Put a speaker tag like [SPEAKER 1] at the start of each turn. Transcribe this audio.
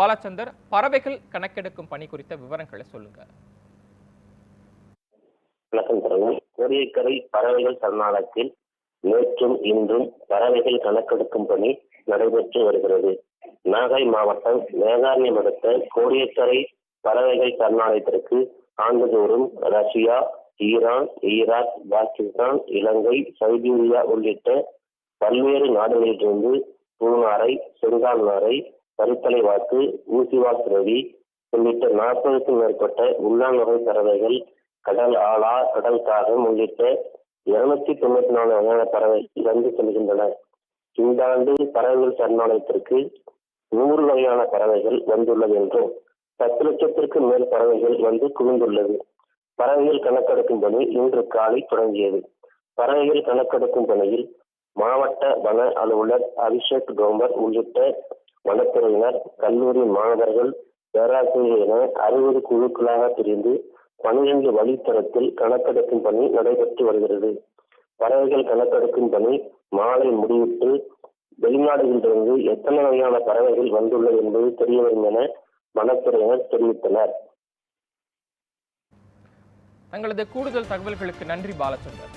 [SPEAKER 1] பாலச்சந்தர் பறவைகள் கணக்கெடுக்கும் பணி குறித்த விவரங்களை சொல்லுங்க.
[SPEAKER 2] வணக்கம் கோடியக்கரை பறவைகள் சரணாலயத்தில் நேற்றும் இன்றும் பறவைகள் கணக்கெடுக்கும் பணி நடைபெற்று வருகிறது. நாகை மாவட்டம் வேதாரண்யம் அடுத்த கோடியக்கரை பறவைகள் சரணாலயத்திற்கு ஆண்டுதோறும் Russia Iran Iraq Pakistan Ilangai Siberia உள்ளிட்ட பல்வேறு நாடுகளிலிருந்து பூநாரை செங்கால் நாரை கருத்தலை வாக்கு ஊசிவாஸ் ரவி உள்ளிட்ட நாற்பதுக்கும் மேற்பட்ட உள்ளான் வகை பறவைகள் கடல் ஆலா கடல் காகம் உள்ளிட்ட இருநூத்தி தொண்ணூத்தி நாலு வகையான பறவைகள் வந்து செல்கின்றன. இந்த ஆண்டு பறவைகள் சரணாலயத்திற்கு நூறு வகையான பறவைகள் வந்துள்ளது என்றும் பத்து லட்சத்திற்கும் மேல் பறவைகள் வந்து குவிந்துள்ளது. பறவைகள் கணக்கெடுக்கும் பணி இன்று காலை தொடங்கியது. பறவைகள் கணக்கெடுக்கும் பணியில் மாவட்ட வன அலுவலர் அபிஷேக் டோமர் உள்ளிட்ட வனத்துறையினர் கல்லூரி மாணவர்கள் பேராசிரியர் என அறுபது குழுக்களாக பிரிந்து பனிரெண்டு வழித்தடத்தில் கணக்கெடுக்கும் பணி நடைபெற்று வருகிறது. பறவைகள் கணக்கெடுக்கும் பணி மாலை முடிவிட்டு வெளிநாடுகளிலிருந்து எத்தனை வகையான பறவைகள் வந்துள்ளது என்பது தெரிய வரும் என வனத்துறையினர் தெரிவித்தனர்.
[SPEAKER 1] தங்களது கூடுதல் தகவல்களுக்கு நன்றி பாலச்சந்தர்